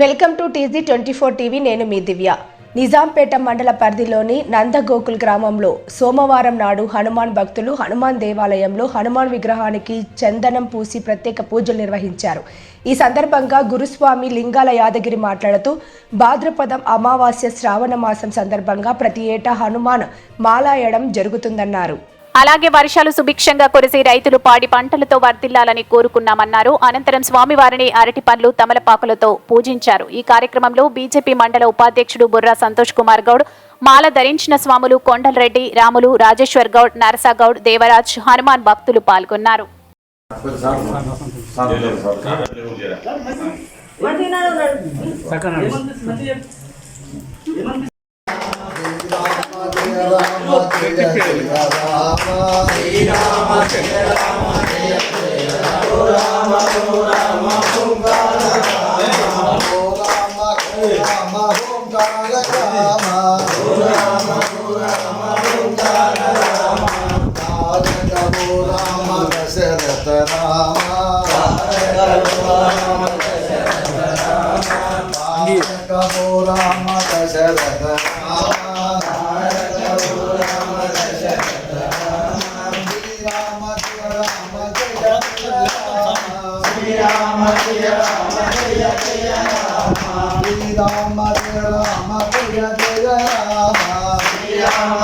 Welcome to TG twenty four TV నేను మీ దివ్య. నిజాంపేట మండల పరిధిలోని నందగోకుల్ గ్రామంలో సోమవారం నాడు హనుమాన్ భక్తులు హనుమాన్ దేవాలయంలో హనుమాన్ విగ్రహానికి చందనం పూసి ప్రత్యేక పూజలు నిర్వహించారు. ఈ సందర్భంగా గురుస్వామి లింగాల యాదగిరి మాట్లాడుతూ భాద్రపదం అమావాస్య శ్రావణ మాసం సందర్భంగా ప్రతి ఏటా హనుమాన్ మాలాయడం జరుగుతుందన్నారు. అలాగే వర్షాలు సుభిక్షంగా కురిసి రైతులు పాడి పంటలతో వర్ధిల్లాలని కోరుకున్నామన్నారు. అనంతరం స్వామివారిని అరటి పండ్లు తమలపాకులతో పూజించారు. ఈ కార్యక్రమంలో బీజేపీ మండల ఉపాధ్యక్షుడు బుర్రా సంతోష్ కుమార్ గౌడ్ మాల ధరించిన స్వాములు కొండలరెడ్డి రాములు రాజేశ్వర్ గౌడ్ నరసాగౌడ్ దేవరాజ్ హనుమాన్ భక్తులు పాల్గొన్నారు. దశరథ రామ రామ దశరథ రామ శ్రీరామ జయ రామ జయ జయ రామ శ్రీరామ జయ రామ జయ జయ రామ శ్రీరామ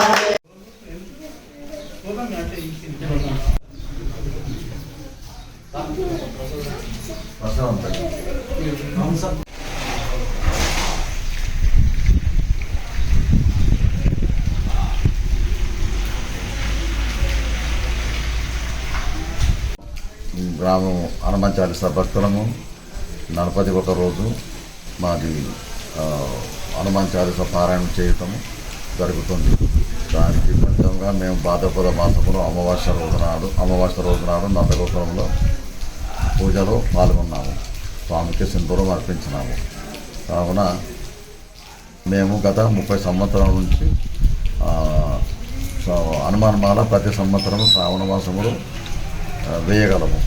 గ్రామం హనుమాన్ చాలీసా భక్తులము. నలపది ఒక రోజు మాది హనుమాన్ చాలీసా పారాయణం చేయటం జరుగుతుంది. దానికి ఫలితంగా మేము భాద్రపద మాసంలో అమావాస్య రోజు నాడు అమావాస్య రోజు నాడు నందగోపురంలో పూజలో పాల్గొన్నాము. స్వామికి సింధూరం అర్పించినాము. కావున మేము గత ముప్పై సంవత్సరాల నుంచి హనుమాన్ మాల ప్రతి సంవత్సరం శ్రావణ మాసములు వేయగలము.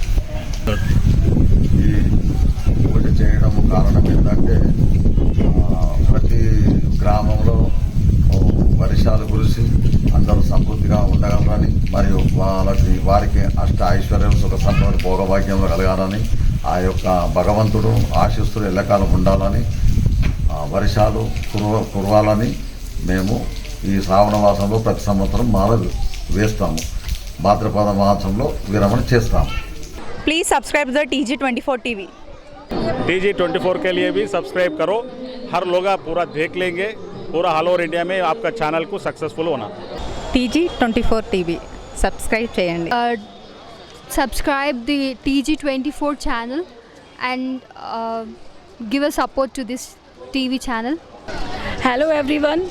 ఈ పూజ చేయడం కారణం ఏంటంటే ప్రతి గ్రామంలో వర్షాలు కురిసి అందరూ సమృద్ధిగా ఉండగలరని మరియు వాళ్ళకి వారికి అష్ట ఐశ్వర్యం సుఖ సంపద భోగభాగ్యంలో కలగాలని ఆ యొక్క భగవంతుడు ఆశిస్తులు ఎల్లకాలం ఉండాలని వర్షాలు కురవ కురవాలని మేము ఈ శ్రావణ మాసంలో ప్రతి సంవత్సరం మాల వేస్తాము. భాద్రపద మాసంలో విరమణ చేస్తాము. Please subscribe the T G twenty four T V T G twenty four के लिए भी सब्सक्राइब करो हर लोग आप पूरा देख लेंगे पूरा ऑल ओवर इंडिया में आपका चैनल को सक्सेसफुल होना T G twenty four TV subscribe చేయండి uh, subscribe the TG24 channel and uh, give a support to this TV channel. Hello everyone,